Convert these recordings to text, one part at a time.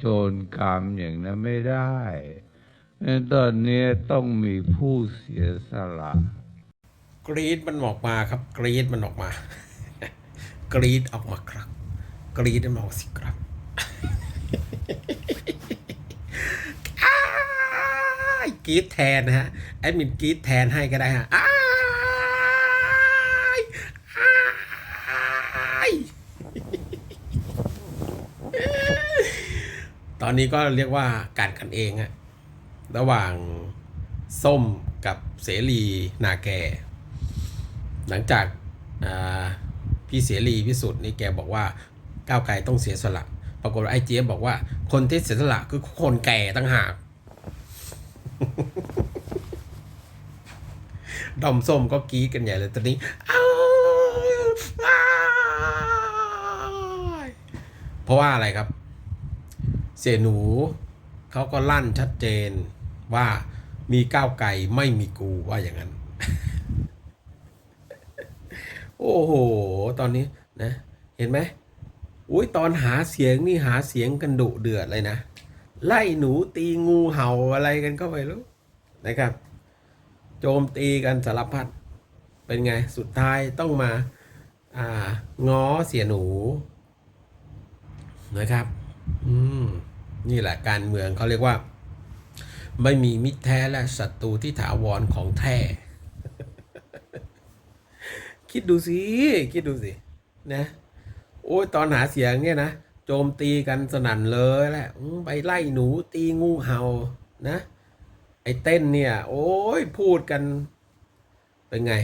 โจรกรรมอย่างนั้นไม่ได้ตอนนี้ต้องมีผู้เสียสละ กรีดมันออกมาครับ กรีดมันออกมา กรีดออกมาครับ กรีดมันออกสิครับกรีดแทนนะฮะแอดมินกรีดแทนให้ก็ได้ฮะอ้ายอ้าย ตอนนี้ก็เรียกว่าการกันเองอะระหว่างส้มกับเสรีนาแก หลังจากาพี่เสรีพิสุทธิ์นี่แกบอกว่าก้าวไกลต้องเสียสละ ปรากฏไอเจี๊ยบบอกว่า คนที่เสียสละคือคนแก่ตั้งหากดอมส้มก็กรีดกันใหญ่เลยตอนนี้เพราะว่าอะไรครับ เสียหนูเขาก็ลั่นชัดเจนว่ามีก้าวไกลไม่มีกูว่าอย่างนั้น โอ้โห ตอนนี้นะ เห็นไหมอุ้ยตอนหาเสียงนี่หาเสียงกันดุเดือดเลยนะ ไล่หนูตีงูเห่าอะไรกันก็ไม่รู้นะครับ โจมตีกันสารพัดเป็นไงสุดท้ายต้องมาอ่าง้อเสียหนูนะครับ นี่แหละการเมืองเขาเรียกว่า ไม่มีมิตรแท้และศัตรูที่ถาวรของแท้ คิดดูสิคิดดูสินะโอ้ยตอนหาเสียงเนี่ยนะโจมตีกันสนั่นเลยแหละไปไล่หนูตีงูเห่านะ ไอ้เต้นเนี่ย โอ้ยพูดกัน เป็นไง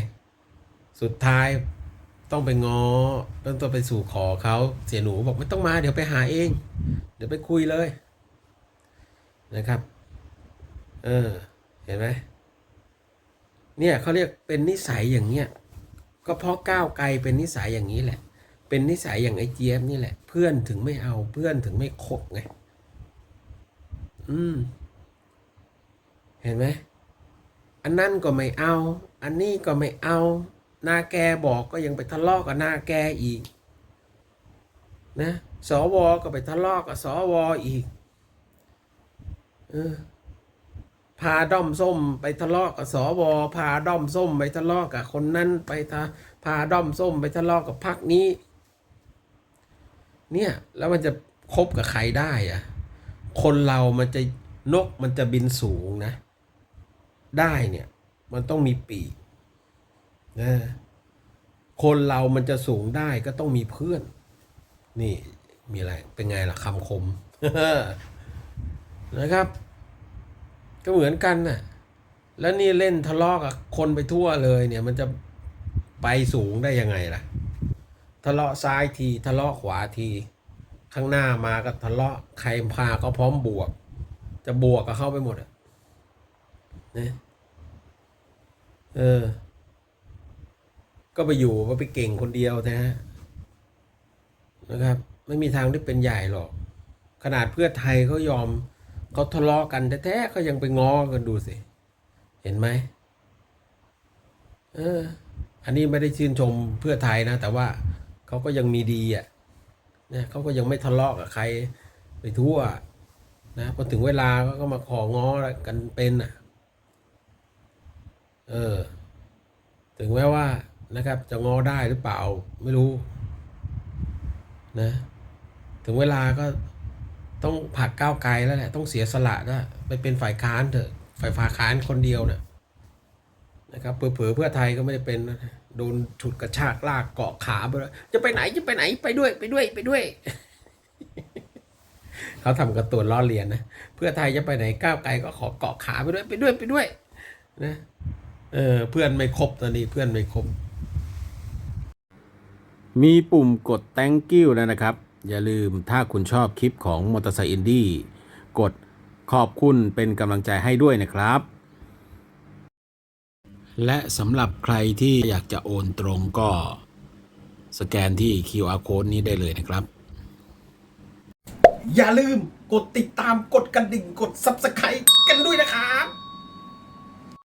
สุดท้ายต้องไปงอต้องต้องไปสู่ขอเขาเสียหนูบอกไม่ต้องมาเดี๋ยวไปหาเอง เดี๋ยวไปคุยเลย นะครับ เออ เห็นไหมเนี่ยเขาเรียกเป็นนิสัยอย่างเงี้ยก็เพราะก้าวไกลเป็นนิสัยอย่างนี้แหละ เป็นนิสัยอย่างไอ้เจี๊ยบนี่แหละ เพื่อนถึงไม่เอาเพื่อนถึงไม่คบไง อืม เห็นไหมอันนั่นก็ไม่เอา อันนี้ก็ไม่เอาหน้าแกบอกก็ยังไปทะเลาะกับหน้าแกอีก นะ สวก็ไปทะเลาะกับสวอีก พาด้อมส้มไปทะเลาะกับสวพาด้อมส้มไปทะเลาะกับคนนั้นไปทะพาด้อมส้มไปทะเลาะกับพรรคนี้ เนี่ย แล้วมันจะคบกับใครได้อะคนเรามันจะนกมันจะบินสูงนะ ได้เนี่ย มันต้องมีปีกนะคนเรามันจะสูงได้ก็ต้องมีเพื่อน นี่มีอะไรเป็นไงล่ะคำคม นะครับ ก็เหมือนกันน่ะแล้วนี่เล่นทะเลาะกับคนไปทั่วเลยเนี่ยมันจะไปสูงได้ยังไงล่ะ ทะเลาะซ้ายทีทะเลาะขวาที ข้างหน้ามาก็ทะเลาะใครพาก็พร้อมบวก จะบวกกับเข้าไปหมดอะนะเออ ก็ไปอยู่ว่าไปเก่งคนเดียวแท้นะครับ ไม่มีทางที่เป็นใหญ่หรอก ขนาดเพื่อไทยเขายอม เขาทะเลาะกันแท้ๆเขายังไปงอกันดูสิ เห็นไหมเออ อันนี้ไม่ได้ชื่นชมเพื่อไทยนะ แต่ว่าเขาก็ยังมีดีอะนะเขาก็ยังไม่ทะเลาะกับใครไปทั่วนะพอถึงเวลาก็มาของอกันเป็นอะ เออ ถึงแม้ว่านะครับ จะงอได้หรือเปล่าไม่รู้ นะ ถึงเวลาก็ ต้องผักก้าวไกลแล้วแหละต้องเสียสละนะไปเป็นฝ่ายค้านเถอะฝ่ายฝ่าค้านคนเดียวน่ะนะครับเผื่อเพื่อไทยก็ไม่ได้เป็นโดนฉุดกระชากลากเกาะขาไปแล้วจะไปไหนจะไปไหนไปด้วยไปด้วยไปด้วย เขาทำกระตูนล้อเลียนนะเพื่อไทยจะไปไหนก้าวไกลก็ขอเกาะขาไปด้วยไปด้วยไปด้วยนะเออเพื่อนไม่ครบตอนนี้เพื่อนไม่ครบมีปุ่มกด thank you แล้วนะครับ อย่าลืมถ้าคุณชอบคลิปของมอเตอร์ไซค์อินดี้กดขอบคุณเป็นกำลังใจให้ด้วยนะครับ และสำหรับใครที่อยากจะโอนตรงก็สแกนที่ QR code นี้ได้เลยนะครับ อย่าลืมกดติดตามกดกระดิ่งกด Subscribe กันด้วยนะครับ